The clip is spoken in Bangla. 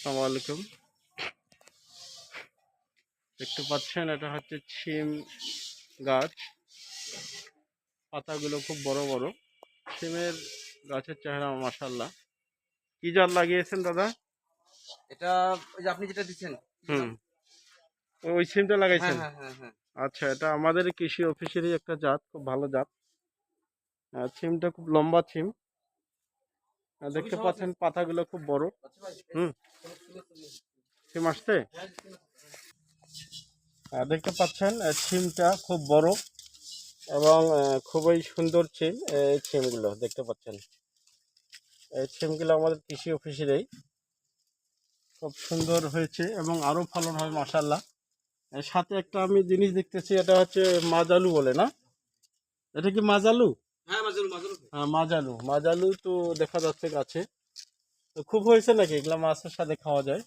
আলাইকুম। দেখতে পাচ্ছেন এটা হচ্ছে ছিম গাছ। পাতাগুলো খুব বড় বড়। সিমের গাছের চেহারা মাসাল্লাহ কি জাত লাগিয়েছেন দাদা? এটা ওই যে আপনি যেটা দিচ্ছেন হুম। ওই সিমটা লাগাইছেন? হ্যাঁ হ্যাঁ হ্যাঁ আচ্ছা এটা আমাদের কৃষি অফিসেরই একটা জাত খুব ভালো জাত। সিমটা খুব লম্বা সিম দেখতে পাচ্ছেন পাতাগুলো খুব বড়। হুম। আসছে? দেখতে পাচ্ছেন সিমটা খুব বড় এবং খুবই সুন্দর সিম এই সিমগুলো দেখতে পাচ্ছেন। এই সিমগুলো আমাদের কৃষি অফিসেরই। খুব সুন্দর হয়েছে এবং আরও ফলন হয় মাসাল্লাহ সাথে একটা আমি জিনিস দেখতেছি এটা হচ্ছে মাজালু বলে না? এটা কি মাজালু? হ্যাঁ মাজুল। মাজুল তো দেখা যাচ্ছে গাছে। তো খুব হয়েছে নাকি? এগুলা মাছের সাথে খাওয়া যায়।